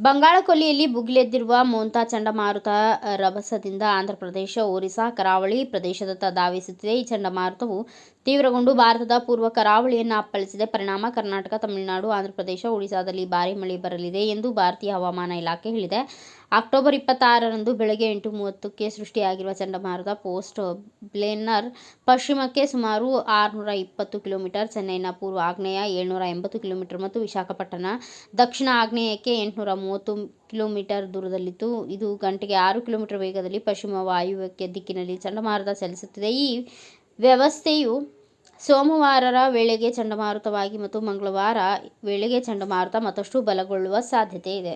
ಬಂಗಾಳಕೊಲ್ಲಿಯಲ್ಲಿ ಭುಗಿಲೆದ್ದಿರುವ ಮೋಂತಾ ಚಂಡಮಾರುತ ರಭಸದಿಂದ ಆಂಧ್ರಪ್ರದೇಶ ಒರಿಸ್ಸಾ ಕರಾವಳಿ ಪ್ರದೇಶದತ್ತ ಧಾವಿಸುತ್ತಿದೆ. ಈ ಚಂಡಮಾರುತವು ತೀವ್ರಗೊಂಡು ಭಾರತದ ಪೂರ್ವ ಕರಾವಳಿಯನ್ನು ಅಪ್ಪಳಿಸಿದೆ. ಪರಿಣಾಮ ಕರ್ನಾಟಕ, ತಮಿಳುನಾಡು, ಆಂಧ್ರಪ್ರದೇಶ, ಒಡಿಶಾದಲ್ಲಿ ಭಾರೀ ಮಳೆ ಬರಲಿದೆ ಎಂದು ಭಾರತೀಯ ಹವಾಮಾನ ಇಲಾಖೆ ಹೇಳಿದೆ. ಅಕ್ಟೋಬರ್ ಇಪ್ಪತ್ತಾರರಂದು ಬೆಳಗ್ಗೆ ಎಂಟು ಮೂವತ್ತಕ್ಕೆ ಸೃಷ್ಟಿಯಾಗಿರುವ ಚಂಡಮಾರುತ ಪೋಸ್ಟ್ ಬ್ಲೇನರ್' ಪಶ್ಚಿಮಕ್ಕೆ ಸುಮಾರು ಆರುನೂರ ಇಪ್ಪತ್ತು ಕಿಲೋಮೀಟರ್, ಚೆನ್ನೈನ ಪೂರ್ವ ಆಗ್ನೇಯ ಏಳ್ನೂರ ಎಂಬತ್ತು ಕಿಲೋಮೀಟರ್ ಮತ್ತು ವಿಶಾಖಪಟ್ಟಣ ದಕ್ಷಿಣ ಆಗ್ನೇಯಕ್ಕೆ ಎಂಟುನೂರ ಮೂವತ್ತು ಕಿಲೋಮೀಟರ್ ದೂರದಲ್ಲಿತ್ತು. ಇದು ಗಂಟೆಗೆ ಆರು ಕಿಲೋಮೀಟರ್ ವೇಗದಲ್ಲಿ ಪಶ್ಚಿಮ ವಾಯುವ್ಯಕ್ಕೆ ದಿಕ್ಕಿನಲ್ಲಿ ಚಂಡಮಾರುತ ಚಲಿಸುತ್ತಿದೆ. ಈ ವ್ಯವಸ್ಥೆಯು ಸೋಮವಾರರ ವೇಳೆಗೆ ಚಂಡಮಾರುತವಾಗಿ ಮತ್ತು ಮಂಗಳವಾರ ವೇಳೆಗೆ ಚಂಡಮಾರುತ ಮತ್ತಷ್ಟು ಬಲಗೊಳ್ಳುವ ಸಾಧ್ಯತೆ ಇದೆ.